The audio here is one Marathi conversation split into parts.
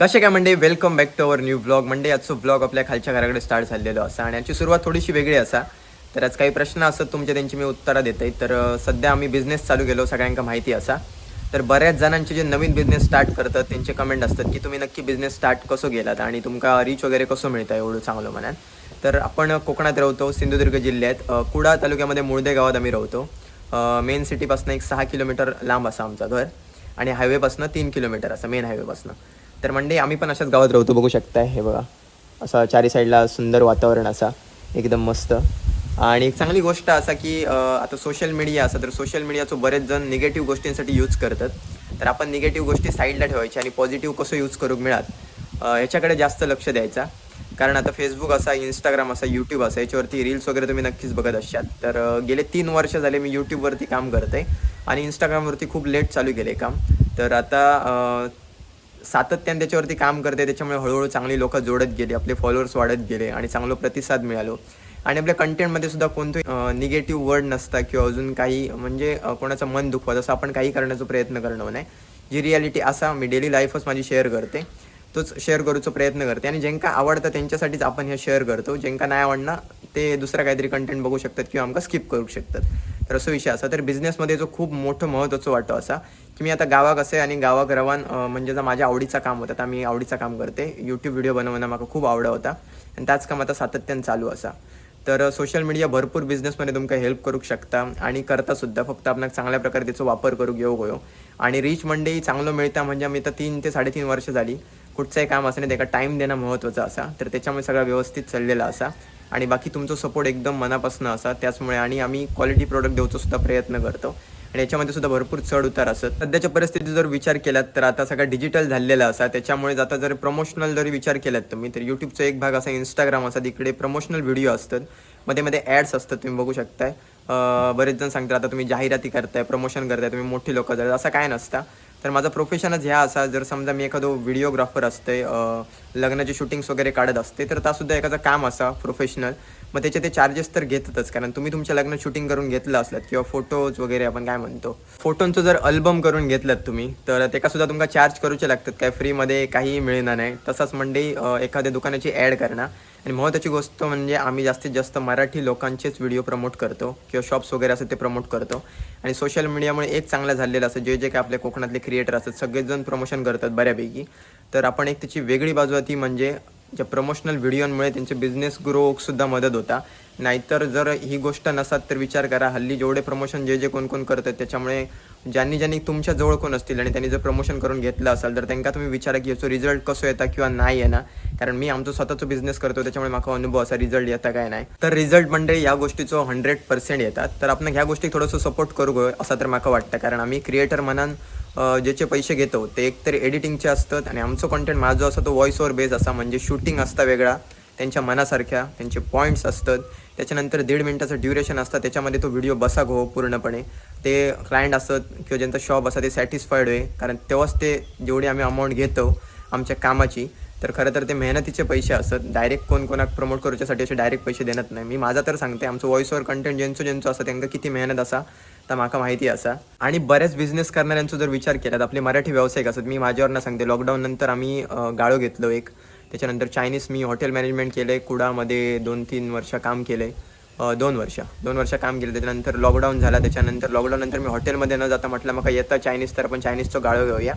कसे काय म्हणजे welcome back to our new blog म्हणजे आजचो ब्लॉग आपल्या खालच्या घराकडे स्टार्ट झालेलो असा आणि याची सुरुवात थोडीशी वेगळी असा. तर आज काही प्रश्न असत तुमचे त्यांची मी उत्तरं देते तर सध्या आम्ही बिझनेस चालू केलो सगळ्यांका माहिती असा. तर बऱ्याच जणांचे जे नवीन बिझनेस स्टार्ट करतात त्यांचे कमेंट असतात की तुम्ही नक्की बिझनेस स्टार्ट कसो गेलात आणि तुमका रीच वगैरे कसं मिळतं एवढं चांगलं म्हणाल. तर आपण कोकणात राहतो सिंधुदुर्ग जिल्ह्यात. कुडा तालुक्यामध्ये मुळदे गावात आम्ही राहतो. मेन सिटीपासून एक सहा किलोमीटर लांब असा आमचं घर आणि हायवेपासून तीन किलोमीटर असं मेन हायवेपासून तर म्हणजे आम्ही पण अशाच गावात राहतो बघू शकताय. हे बघा असं चारी साईडला सुंदर वातावरण असा एकदम मस्त. आणि एक चांगली गोष्ट असा की आता सोशल मीडिया असा तर सोशल मीडियाचं बरेच जण निगेटिव्ह गोष्टींसाठी यूज करतात. तर आपण निगेटिव्ह गोष्टी साईडला ठेवायच्या आणि पॉझिटिव्ह कसं यूज करू मिळात ह्याच्याकडे जास्त लक्ष द्यायचा. कारण आता फेसबुक असा इंस्टाग्राम असा यूट्यूब असा याच्यावरती रील्स वगैरे तुम्ही नक्कीच बघत असाल तर गेले तीन वर्ष झाले मी यूट्यूबवरती काम करते आणि इंस्टाग्रामवरती खूप लेट चालू केले काम. तर आता सातत्याने त्याच्यावरती काम करते त्याच्यामुळे हळूहळू चांगली लोकं जोडत गेले आपले फॉलोअर्स वाढत गेले आणि चांगला प्रतिसाद मिळालो. आणि आपल्या कंटेंटमध्ये सुद्धा कोणतं निगेटिव्ह वर्ड नसता किंवा अजून काही म्हणजे कोणाचं मन दुखवा जसं आपण काही करण्याचा प्रयत्न करणं नाही. जी रियालिटी असा मी डेली लाईफच माझी शेअर करते तोच शेअर करूचा प्रयत्न करते. आणि ज्यांका आवडतं त्यांच्यासाठीच आपण हे शेअर करतो. ज्यांका नाही आवडणार ते दुसरा काहीतरी कंटेंट बघू शकतात किंवा आमका स्किप करू शकतात. तर विषय असा. तर बिझनेसमध्ये जो खूप मोठं महत्त्वाचं वाटतो असा की मी आता गावाक असे आणि गावाक रवान म्हणजे जर माझ्या आवडीचा काम होता आता मी आवडीचा काम करते. यूट्यूब व्हिडिओ बनवणं मला खूप आवड होता. आणि त्याच काम आता सातत्यानं चालू असा. तर सोशल मीडिया भरपूर बिझनेसमध्ये तुमका हेल्प करू शकता आणि करता सुद्धा. फक्त आपण चांगल्या प्रकारे त्याचा वापर करू घेऊ गयो आणि रीच मंडई म्हणजे चांगलं मिळता म्हणजे आम्ही तर तीन ते साडेतीन वर्ष झाली. कुठचंही काम असं नाही त्याला टाईम देणं महत्त्वाचं असा. तर त्याच्यामुळे सगळं व्यवस्थित चाललेलं असा. आणि बाकी तुमचा सपोर्ट एकदम मनापासून असा. त्याचमुळे आणि आम्ही क्वालिटी प्रोडक्ट देऊचा सुद्धा प्रयत्न करतो. आणि याच्यामध्ये सुद्धा भरपूर चढ उतार असत. सध्याच्या परिस्थितीत जर विचार केलात तर आता सगळं डिजिटल झालेलं असा. त्याच्यामुळे आता जर प्रमोशनल जरी विचार केलात तुम्ही तर यूट्यूबचा एक भाग असा इंस्टाग्राम असा तिकडे प्रमोशनल व्हिडिओ असतात. मध्ये मध्ये ॲड्स असतात तुम्ही बघू शकताय. बरेच जण सांगतात आता तुम्ही जाहिराती करताय प्रमोशन करताय तुम्ही मोठी लोक झाले असं काय नसता. तर माझा प्रोफेशनच ह्या असा जर समजा मी एखादो व्हिडिओग्राफर असते लग्नाचे शूटिंग्स वगैरे काढत असते तर तासुद्धा एखादं काम असा प्रोफेशनल मग त्याचे ते चार्जेस तर घेतातच. कारण तुम्ही तुमच्या लग्न शूटिंग करून घेतलं असलात किंवा फोटोज वगैरे आपण काय म्हणतो. फोटोंचं जर अल्बम करून घेतलात तुम्ही तर त्याका सुद्धा तुमका चार्ज करूचे लागतात. काय फ्रीमध्ये काहीही मिळणार नाही. तसाच म्हणजे एखाद्या दुकानाची ॲड करणं आणि महत्त्वाची गोष्ट म्हणजे आम्ही जास्तीत जास्त मराठी लोकांचेच व्हिडिओ प्रमोट करतो किंवा शॉप्स वगैरे असतात ते प्रमोट करतो. आणि सोशल मीडियामुळे एक चांगलं झालेलं असं जे जे काय आपल्या कोकणातले क्रिएटर असतात सगळेजण प्रमोशन करतात बऱ्यापैकी. तर आपण एक त्याची वेगळी बाजू आहे ती म्हणजे ज्या प्रमोशनल व्हिडिओमुळे त्यांचे बिझनेस ग्रोसुद्धा मदत होता. नाहीतर जर ही गोष्ट नसात तर विचार करा. हल्ली जेवढे प्रमोशन जे जे कोण कोण करतात त्याच्यामुळे ज्यांनी ज्यांनी तुमच्या जवळ कोण असतील आणि त्यांनी जर प्रमोशन करून घेतलं असाल तर त्यांना तुम्ही विचारा की याचो रिझल्ट कसो येता किंवा नाही येणार कारण मी आमचो स्वतःचा बिझनेस करतो त्याच्यामुळे माझा अनुभव असा रिझल्ट येता काय नाही. तर रिझल्ट म्हणजे या गोष्टीचं हंड्रेड पर्सेंट येतात. तर आपण ह्या गोष्टी थोडंसं सपोर्ट करू गो असं तर मला वाटतं. कारण आम्ही क्रिएटर म्हणान ज्याचे पैसे घेतो ते एकतर एडिटिंगचे असतात आणि आमचं कंटेंट माझं असं तो व्हॉइस ओवर बेस असा म्हणजे शूटिंग असता वेगळा. त्यांच्या मनासारख्या त्यांचे पॉईंट्स असतात. त्याच्यानंतर दीड मिनटाचं ड्युरेशन असतं. त्याच्यामध्ये तो व्हिडिओ बसा घो पूर्णपणे. ते क्लायंट असत किंवा ज्यांचं शॉप असतं ते सॅटिस्फाईड होय. कारण तेव्हाच ते जेवढी आम्ही अमाऊंट घेतो आमच्या कामाची तर खरं तर ते मेहनतीचे पैसे असतात. डायरेक्ट कोण कोणाक प्रमोट करूच्यासाठी असे डायरेक्ट पैसे देणार नाही. मी माझा तर सांगते आमचं व्हॉइस ओवर कंटेंट ज्यांचं ज्यांचं असं त्यांना किती मेहनत असा तर माका माहिती असा. आणि बऱ्याच बिझनेस करणाऱ्यांचा जर विचार केला तर आपले मराठी व्यावसायिक असतात मी माझ्यावरनं सांगते लॉकडाऊन नंतर आम्ही गाळो घेतलो एक. त्याच्यानंतर चायनीज मी हॉटेल मॅनेजमेंट केलं आहे कुडामध्ये दोन तीन वर्ष काम केलं आहे दोन वर्ष. दोन वर्ष काम केलं त्याच्यानंतर लॉकडाऊन झाला त्याच्यानंतर लॉकडाऊन नंतर मी हॉटेलमध्ये न जाता म्हटलं मग येतं चायनीज तर आपण चायनीजचं गाळो घेऊया.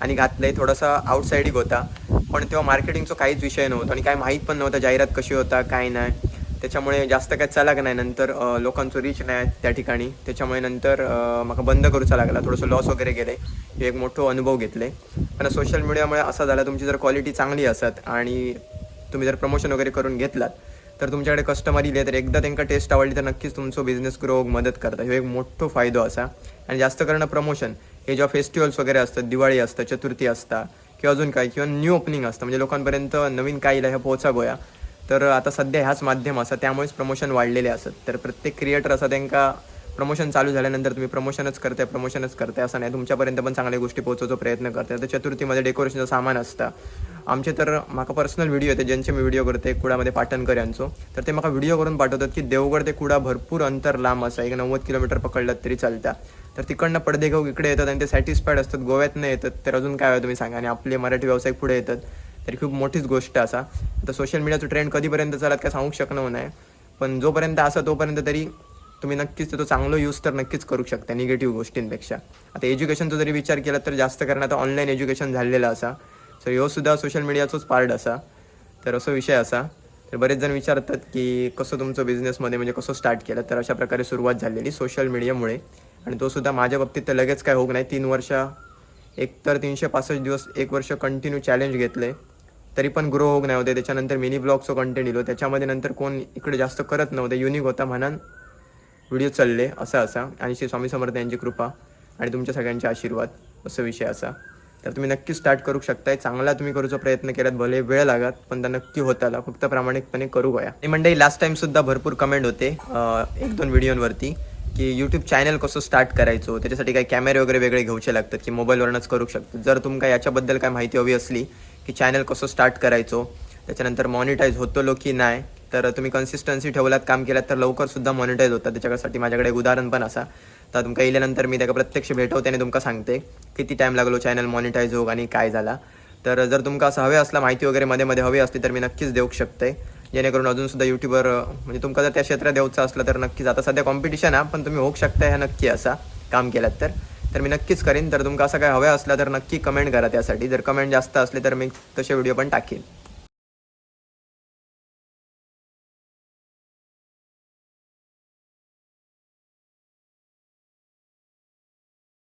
आणि घातलंय थोडासा आउटसाईडिक होता. पण तेव्हा मार्केटिंगचा काहीच विषय नव्हता आणि काय माहीत पण नव्हतं जाहिरात कशी होता काय नाही. त्याच्यामुळे जास्त काय चालाक नाही. नंतर लोकांचं रीच नाही त्या ठिकाणी. त्याच्यामुळे नंतर मला बंद करूचा लागला. थोडंसं लॉस वगैरे गेले. हे एक मोठं अनुभव घेतले पण सोशल मीडियामुळे असं झालं तुमची जर क्वालिटी चांगली असत आणि तुम्ही जर प्रमोशन वगैरे करून घेतलात तर तुमच्याकडे कस्टमर इले तर एकदा त्यांना टेस्ट आवडली तर नक्कीच तुमचं बिझनेस ग्रो मदत करता. हे एक मोठो फायदो असा. आणि जास्त करणं प्रमोशन हे जेव्हा फेस्टिवल्स वगैरे असतात दिवाळी असतं चतुर्थी असता किंवा अजून काय किंवा न्यू ओपनिंग असतं म्हणजे लोकांपर्यंत नवीन काय येईल हे पोहोचा गोया तर आता सध्या ह्याच माध्यम असा त्यामुळेच प्रमोशन वाढलेले असत. तर प्रत्येक क्रिएटर असा त्यांना प्रमोशन चालू झाल्यानंतर तुम्ही प्रमोशनच करताय प्रमोशनच करताय असं नाही. तुमच्यापर्यंत पण चांगल्या गोष्टी पोहोचवचा प्रयत्न करताय. तर चतुर्थीमध्ये डेकोरेशनचं सामान असतं. आमचे तर माका पर्सनल व्हिडिओ येते ज्यांचे मी व्हिडिओ करते कुडामध्ये पाटणकर यांचो. तर ते मला व्हिडिओ करून पाठवतात की देवगड ते कुडा भरपूर अंतर लांब असा एक नव्वद किलोमीटर पकडलं तरी चालतं. तर तिकडनं पडदे घेऊ इकडे येतात आणि ते सॅटिस्फाईड असतात गोव्यातनं येतात. तर अजून काय आहे तुम्ही सांगा? आणि आपले मराठी व्यावसायिक पुढे येतात. तरी खूप मोठीच गोष्ट असा. तर सोशल मीडियाचं ट्रेंड कधीपर्यंत चालत काय सांगू शकणार नाही. पण जोपर्यंत असा तोपर्यंत तरी तुम्ही नक्कीच तो चांगलं यूज तर नक्कीच करू शकता निगेटिव्ह गोष्टींपेक्षा. आता एज्युकेशनचा जरी विचार केला तर जास्त कारण आता ऑनलाईन एज्युकेशन झालेलं असा. सो ह्यो सुद्धा सोशल मीडियाचोच पार्ट असा. तर असं विषय असा. तर बरेच जण विचारतात की कसं तुमचं बिझनेसमध्ये म्हणजे कसं स्टार्ट केलं? तर अशा प्रकारे सुरुवात झालेली सोशल मीडियामुळे आणि तो सुद्धा माझ्या बाबतीत तर लगेच काय होऊ नाही. तीन वर्ष एक तर तीनशे पासष्ट दिवस एक वर्ष कंटिन्यू चॅलेंज घेतले. तरी पण ग्रो होऊ नाही होते. त्याच्यानंतर मिनी ब्लॉगचं कंटेंट दिलो त्याच्यामध्ये नंतर कोण इकडे जास्त करत नव्हते. युनिक होता म्हणून व्हिडिओ चालले असा असा. आणि श्री स्वामी समर्थ यांची कृपा आणि तुमच्या सगळ्यांचे आशीर्वाद असं विषय असा. तर तुम्ही नक्की स्टार्ट करू शकताय. चांगला तुम्ही करूचा प्रयत्न केलात भले वेळ लागत पण त्या नक्की होताला. फक्त प्रामाणिकपणे करू गया आणि मंडळी लास्ट टाइम सुद्धा भरपूर कमेंट होते एक दोन व्हिडिओवरती की यूट्यूब चॅनल कसं स्टार्ट करायचो त्याच्यासाठी काही कॅमेरे वगैरे वेगळे घ्यायचे लागतात की मोबाईलवरूनच करू शकतो. जर तुमका याच्याबद्दल काय माहिती हवी असली की चॅनल कसं स्टार्ट करायचो त्याच्यानंतर मॉनिटाईज होतो की नाही तर तुम्ही कन्सिस्टन्सी ठेवलात काम केलात तर लवकर सुद्धा मॉनिटाईज होतात. त्याच्यासाठी माझ्याकडे एक उदाहरण पण असा. तर तुमका येल्यानंतर मी त्याला प्रत्यक्ष भेटवते आणि तुमका सांगते किती टाईम लागलो चॅनल मॉनिटाईज होऊ आणि काय झाला. तर जर तुमका असं हवे असला माहिती वगैरे मध्ये मध्ये हवी असली तर मी नक्कीच देऊ शकते. जेणेकरून अजून सुद्धा युट्यूबर म्हणजे तुमका जर त्या क्षेत्रात द्यायचं असलं तर नक्कीच. आता सध्या कॉम्पिटिशन आहे पण तुम्ही होऊ शकता ह्या नक्की असा काम केलात तर. तर मी नक्कीच करीन. तर तुमका असं काय हवं असलं तर नक्की कमेंट करा त्यासाठी. जर कमेंट जास्त असले तर मी तसे व्हिडिओ पण टाकेन.